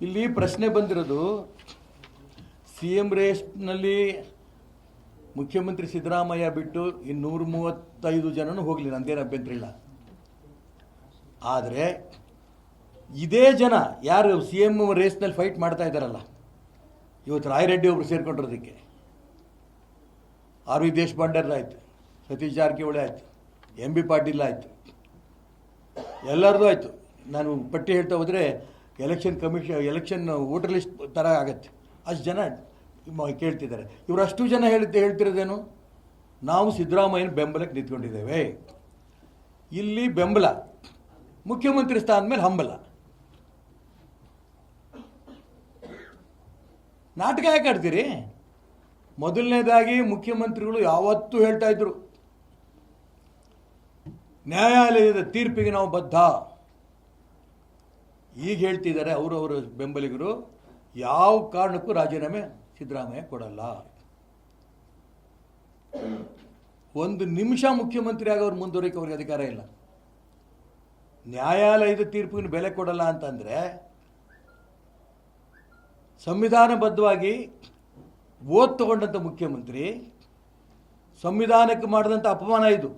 ಇಲ್ಲಿ ಪ್ರಶ್ನೆ ಬಂದಿರೋದು ಸಿ ಎಂ ರೇಸ್ನಲ್ಲಿ ಮುಖ್ಯಮಂತ್ರಿ ಸಿದ್ದರಾಮಯ್ಯ ಬಿಟ್ಟು ಇನ್ನೂರ ಮೂವತ್ತೈದು ಜನನೂ ಹೋಗಲಿ ನಂದೇನು ಅಭ್ಯಂತರ ಇಲ್ಲ. ಆದರೆ, ಇದೇ ಜನ ಯಾರು ಸಿ ಎಂ ರೇಸ್ನಲ್ಲಿ ಫೈಟ್ ಮಾಡ್ತಾ ಇದ್ದಾರಲ್ಲ, ಇವತ್ತು ರಾಯರೆಡ್ಡಿ ಒಬ್ರು ಸೇರ್ಕೊಂಡಿರೋದಕ್ಕೆ. ಆರ್ ವಿ ದೇಶಪಾಂಡೆರ್ದಾಯ್ತು ಸತೀಶ್ ಜಾರಕಿಹೊಳಿ ಆಯಿತು, ಎಂ ಬಿ ಪಾಟೀಲ್ ಆಯಿತು, ಎಲ್ಲರದು ಆಯಿತು. ನಾನು ಪಟ್ಟಿ ಹೇಳ್ತಾ ಹೋದರೆ election commission, election voter list ಥರ ಆಗತ್ತೆ. ಅಷ್ಟು ಜನ ಕೇಳ್ತಿದ್ದಾರೆ. ಇವರು ಅಷ್ಟು ಜನ ಹೇಳಿ ಹೇಳ್ತಿರೋದೇನು? ನಾವು ಸಿದ್ದರಾಮಯ್ಯನ ಬೆಂಬಲಕ್ಕೆ ನಿಂತ್ಕೊಂಡಿದ್ದೇವೆ. ಇಲ್ಲಿ ಬೆಂಬಲ, ಮುಖ್ಯಮಂತ್ರಿ ಸ್ಥಾನದ ಮೇಲೆ ಹಂಬಲ. ನಾಟಕ ಯಾಕೆ ಆಡ್ತೀರಿ? ಮೊದಲನೇದಾಗಿ ಮುಖ್ಯಮಂತ್ರಿಗಳು ಯಾವತ್ತೂ ಹೇಳ್ತಾ ಇದ್ರು, ನ್ಯಾಯಾಲಯದ ತೀರ್ಪಿಗೆ ನಾವು ಬದ್ಧ. ಈಗ ಹೇಳ್ತಿದ್ದಾರೆ ಅವರವರ ಬೆಂಬಲಿಗರು, ಯಾವ ಕಾರಣಕ್ಕೂ ರಾಜೀನಾಮೆ ಸಿದ್ದರಾಮಯ್ಯ ಕೊಡಲ್ಲ. ಒಂದು ನಿಮಿಷ ಮುಖ್ಯಮಂತ್ರಿಯಾಗಿ ಅವ್ರು ಮುಂದುವರಿಕೆ ಅವ್ರಿಗೆ ಅಧಿಕಾರ ಇಲ್ಲ. ನ್ಯಾಯಾಲಯದ ತೀರ್ಪಿನ ಬೆಲೆ ಕೊಡಲ್ಲ ಅಂತಂದರೆ ಸಂವಿಧಾನಬದ್ಧವಾಗಿ ಓದ್ ತಗೊಂಡಂಥ ಮುಖ್ಯಮಂತ್ರಿ, ಸಂವಿಧಾನಕ್ಕೆ ಮಾಡಿದಂಥ ಅಪಮಾನ ಇದು.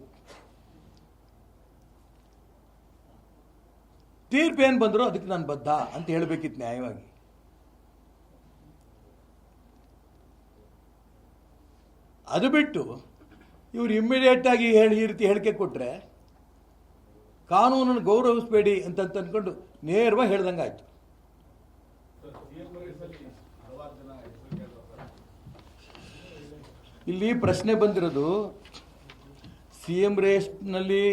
ತೀರ್ಪು ಏನು ಬಂದರೂ ಅದಕ್ಕೆ ನಾನು ಬದ್ಧ ಅಂತ ಹೇಳಬೇಕಿತ್ತು ನ್ಯಾಯವಾಗಿ. ಅದು ಬಿಟ್ಟು ಇವರು ಇಮ್ಮಿಡಿಯೇಟಾಗಿ ಹೇಳಿ ಈ ರೀತಿ ಹೇಳಿಕೆ ಕೊಟ್ಟರೆ ಕಾನೂನನ್ನು ಗೌರವಿಸಬೇಡಿ ಅಂತ ಅಂತ ಅಂದ್ಕೊಂಡು ನೇರವಾಗಿ ಹೇಳ್ದಂಗೆ ಆಯಿತು. ಇಲ್ಲಿ ಪ್ರಶ್ನೆ ಬಂದಿರೋದು, ಸಿ ಎಂ ರೇಸ್ನಲ್ಲಿ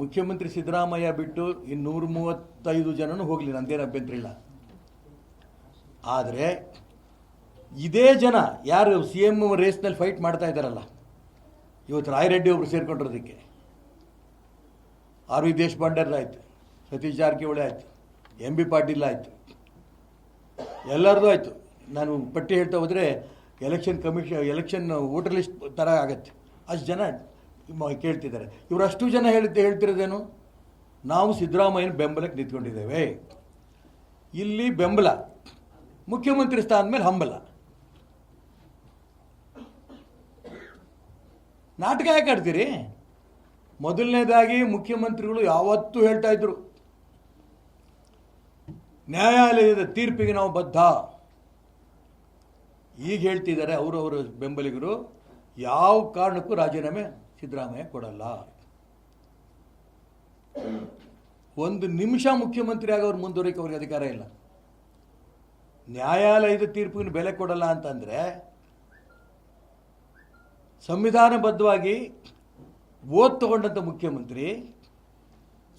ಮುಖ್ಯಮಂತ್ರಿ ಸಿದ್ದರಾಮಯ್ಯ ಬಿಟ್ಟು ಇನ್ನೂರ ಮೂವತ್ತೈದು ಜನನು ಹೋಗಲಿ ನಂದೇನು ಅಭ್ಯಂತರ ಇಲ್ಲ. ಆದರೆ ಇದೇ ಜನ ಯಾರು ಸಿ ಎಂ ರೇಸ್ನಲ್ಲಿ ಫೈಟ್ ಮಾಡ್ತಾ ಇದ್ದಾರಲ್ಲ, ಇವತ್ತು ರಾಯರೆಡ್ಡಿ ಒಬ್ರು ಸೇರ್ಕೊಂಡಿರೋದಕ್ಕೆ. ಆರ್ ವಿ ದೇಶಪಾಂಡೆರ್ ಆಯಿತು, ಸತೀಶ್ ಜಾರಕಿಹೊಳಿ ಆಯಿತು, ಎಂ ಬಿ ಪಾಟೀಲ್ ಆಯಿತು ಎಲ್ಲರದ್ದು ಆಯಿತು. ನಾನು ಪಟ್ಟಿ ಹೇಳ್ತಾ ಹೋದರೆ election commission election voter list ಥರ ಆಗತ್ತೆ. ಅಷ್ಟು ಜನ ಕೇಳ್ತಿದ್ದಾರೆ. ಇವರು ಅಷ್ಟು ಜನ ಹೇಳ್ತಾ, ಹೇಳ್ತಿರೋದೇನು? ನಾವು ಸಿದ್ದರಾಮಯ್ಯನ ಬೆಂಬಲಕ್ಕೆ ನಿಂತ್ಕೊಂಡಿದ್ದೇವೆ. ಇಲ್ಲಿ ಬೆಂಬಲ, ಮುಖ್ಯಮಂತ್ರಿ ಸ್ಥಾನದ ಮೇಲೆ ಹಂಬಲ. ನಾಟಕ ಯಾಕೆ ಆಡ್ತೀರಿ? ಮೊದಲನೇದಾಗಿ ಮುಖ್ಯಮಂತ್ರಿಗಳು ಯಾವತ್ತೂ ಹೇಳ್ತಾ ಇದ್ರು, ನ್ಯಾಯಾಲಯದ ತೀರ್ಪಿಗೆ ನಾವು ಬದ್ಧ. ಈಗ ಹೇಳ್ತಿದ್ದಾರೆ ಅವರವರ ಬೆಂಬಲಿಗರು, ಯಾವ ಕಾರಣಕ್ಕೂ ರಾಜೀನಾಮೆ ಸಿದ್ದರಾಮಯ್ಯ ಕೊಡಲ್ಲ. ಒಂದು ನಿಮಿಷ ಮುಖ್ಯಮಂತ್ರಿ ಅವ್ರು ಮುಂದುವರಿಕೆ ಅವ್ರಿಗೆ ಅಧಿಕಾರ ಇಲ್ಲ. ನ್ಯಾಯಾಲಯದ ತೀರ್ಪಿನ ಬೆಲೆ ಕೊಡಲ್ಲ ಅಂತಂದ್ರೆ ಸಂವಿಧಾನಬದ್ಧವಾಗಿ ಓದ್ ತಗೊಂಡಂಥ ಮುಖ್ಯಮಂತ್ರಿ,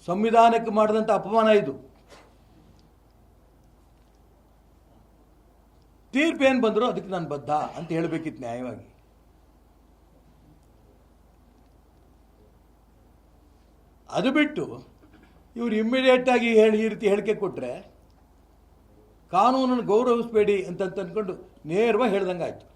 ಸಂವಿಧಾನಕ್ಕೆ ಮಾಡಿದಂಥ ಅಪಮಾನ ಇದು. ತೀರ್ಪು ಏನು ಬಂದರೂ ಅದಕ್ಕೆ ನಾನು ಬದ್ಧ ಅಂತ ಹೇಳಬೇಕಿತ್ತು ನ್ಯಾಯವಾಗಿ. ಅದು ಬಿಟ್ಟು ಇವರು ಇಮ್ಮಿಡಿಯೇಟಾಗಿ ಹೇಳಿ ಈ ರೀತಿ ಹೇಳಿಕೆ ಕೊಟ್ಟರೆ ಕಾನೂನನ್ನು ಗೌರವಿಸಬೇಡಿ ಅಂತ ಅಂದ್ಕೊಂಡು ನೇರವಾಗಿ ಹೇಳ್ದಂಗೆ ಆಯ್ತು